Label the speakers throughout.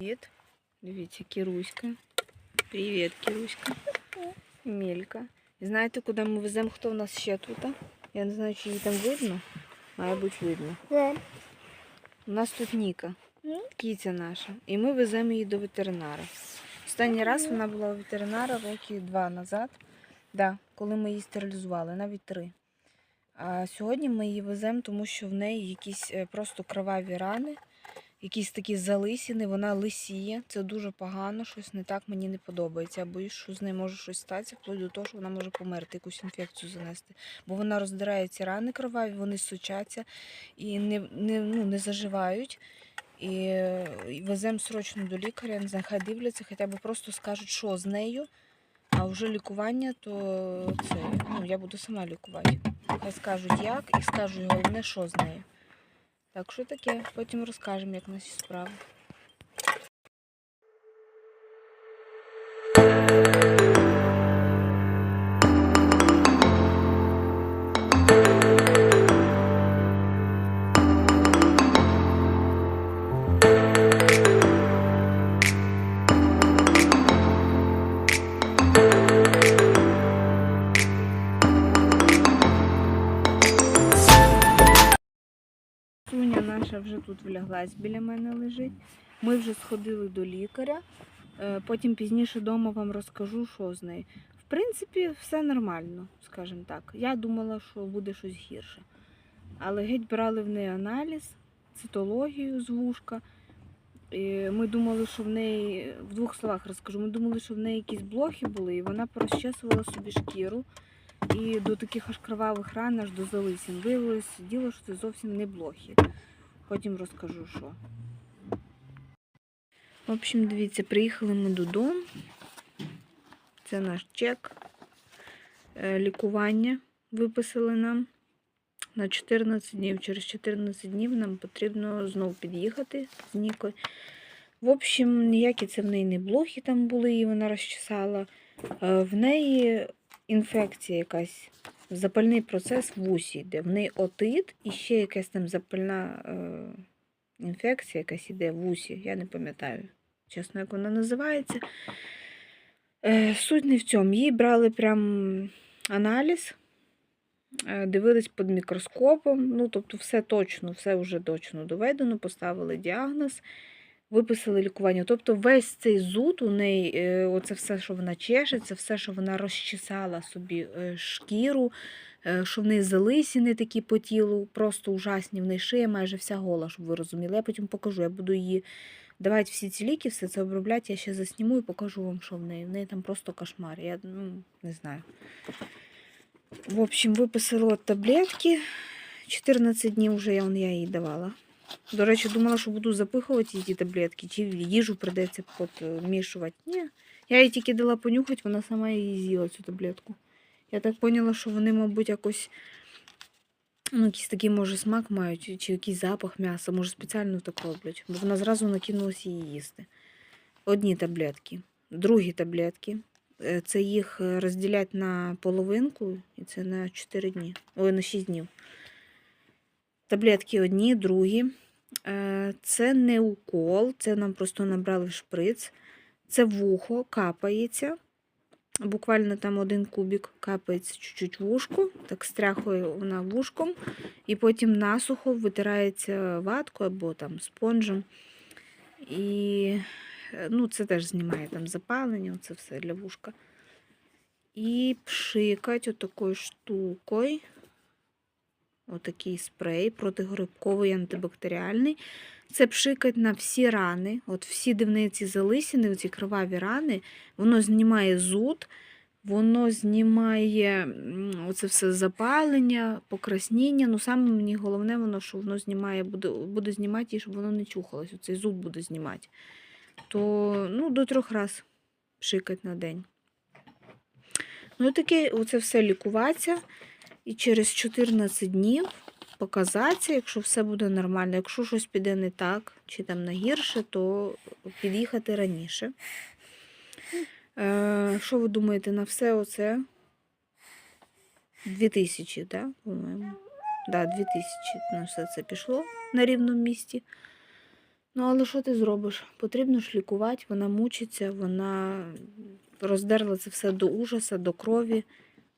Speaker 1: Привіт. Дивіться, Кіруська. Привіт, Кіруська. Мілька. І знаєте, куди ми веземо, хто в нас ще тут? Я не знаю, чи її там видно. Має бути видно. У нас тут Ніка, кіця наша. І ми веземо її до ветеринара. Останній раз вона була у ветеринара роки два назад, да, коли ми її стерилізували, навіть три. А сьогодні ми її веземо, тому що в неї якісь е, просто кроваві рани, якісь такі залисіни, вона лисіє. Це дуже погано, щось не так мені не подобається. Я боюсь, що з нею може щось статися, вплоть до того, що вона може померти, якусь інфекцію занести. Бо вона роздирає ці рани кроваві, вони сучаться і не, не, ну, не заживають. І, і веземо срочно до лікаря, не знаю, хай дивляться, хоча б просто скажуть, що з нею. А вже лікування, то це ну, я буду сама лікувати. Хай скажуть як і скажуть головне, що з нею. Так що таке, потім розкажемо, як наші справи. Наша вже тут вляглась, біля мене лежить. Ми вже сходили до лікаря. Е, Потім пізніше вдома вам розкажу, що з нею. В принципі, все нормально, скажімо так. Я думала, що буде щось гірше. Але геть брали в неї аналіз, цитологію з вушка. Ми думали, що в неї, в двох словах розкажу, ми думали, що в неї якісь блохи були, і вона порозчесувала собі шкіру. І до таких аж кровавих ран, аж до залисін. Виявилось діло, що це зовсім не блохи. Потім розкажу, що. В общем, дивіться, приїхали ми додому. Це наш чек. Е, Лікування виписали нам на 14 днів. Через 14 днів нам потрібно знову під'їхати з Нікою. В общем, ніякі це в неї не блохи там були, і вона розчесала. Е, В неї інфекція якась, запальний процес в усі йде. В неї отит і ще якась там запальна е, інфекція, якась іде в усі. Я не пам'ятаю, чесно, як вона називається. Е, суть не в цьому. Їй брали прям аналіз, е, дивились під мікроскопом. Ну, тобто, все точно, все вже точно доведено, поставили діагноз. Виписали лікування. Тобто весь цей зуд у неї, е, оце все, що вона чеше, це все, що вона розчесала собі е, шкіру, е, що в неї залисіни такі по тілу, просто ужасні. В неї шия майже вся гола, щоб ви розуміли. Я потім покажу, я буду її давати всі ці ліки, все це обробляти. Я ще засніму і покажу вам, що в неї. В неї там просто кошмар. Я ну, не знаю. В общем, виписали от таблетки. 14 днів вже я їй давала. До речі, думала, що буду запихувати ці таблетки, чи їжу прийдеться підмішувати. Ні. Я їй тільки дала понюхати, вона сама її з'їла цю таблетку. Я так поняла, що вони, мабуть, якось ну, якийсь такий, може, смак мають, чи якийсь запах м'яса, може, спеціально так роблять. Бо вона зразу накинулася її їсти. Одні таблетки. Другі таблетки. Е, Це їх е, розділять на половинку, і це на 4 дні. Ой, на 6 днів. Таблетки одні, другі. Е, Це не укол, це нам просто набрали шприц. Це вухо, капається. Буквально там один кубик капається чуть-чуть вушку, так стряхує вона вушком, і потім насухо витирається ваткою або там спонжем. І е, ну, це теж знімає там запалення, це все для вушка. І пшикать отакою штукою. Отакий спрей протигрибковий антибактеріальний. Це пшикать на всі рани, от всі дивниці залисини, ці кроваві рани, воно знімає зуд, воно знімає оце все запалення, покрасніння. Ну, саме мені головне, воно, що воно знімає, буде, буде знімати, і щоб воно не чухалось. Оцей зуб буде знімати. То ну, до трьох разів пшикать на день. Ну, таке, оце все лікуватися. І через 14 днів показатися, якщо все буде нормально. Якщо щось піде не так, чи там на гірше, то під'їхати раніше. Е, що ви думаєте, на все оце 2000, да, по-моєму? Да, 2000 на все це пішло на рівному місці. Ну, але що ти зробиш? Потрібно ж лікувати, вона мучиться, вона роздерла це все до ужаса, до крові.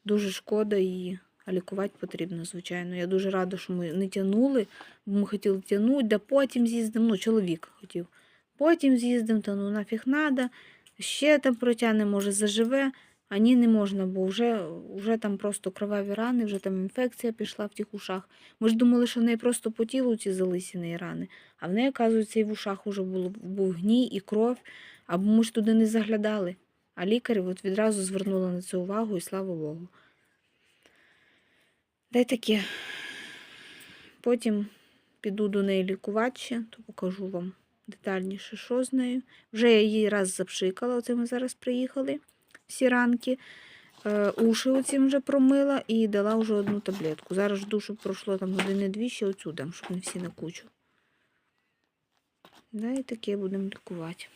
Speaker 1: Дуже шкода її. А лікувати потрібно, звичайно. Я дуже рада, що ми не тягнули, ми хотіли тягнути, да потім з'їздимо. Ну, чоловік хотів. Потім з'їздимо, та ну нафіг надо. Ще там протягне, може, заживе, а ні, не можна, бо вже, вже там просто кроваві рани, вже там інфекція пішла в тих ушах. Ми ж думали, що в неї просто по тілу ці залисіні рани, а в неї, оказується, і в ушах вже було, був гній і кров, або ми ж туди не заглядали. А лікарі от відразу звернули на це увагу і слава Богу. Дай таке. Потім піду до неї лікувати то покажу вам детальніше, що з нею. Вже я її раз запшикала, оце ми зараз приїхали всі ранки. Е, уші оцім вже промила і дала вже одну таблетку. Зараз щоб пройшло там години-дві, ще оцю дам, щоб не всі на кучу. Да, і таке будемо лікувати.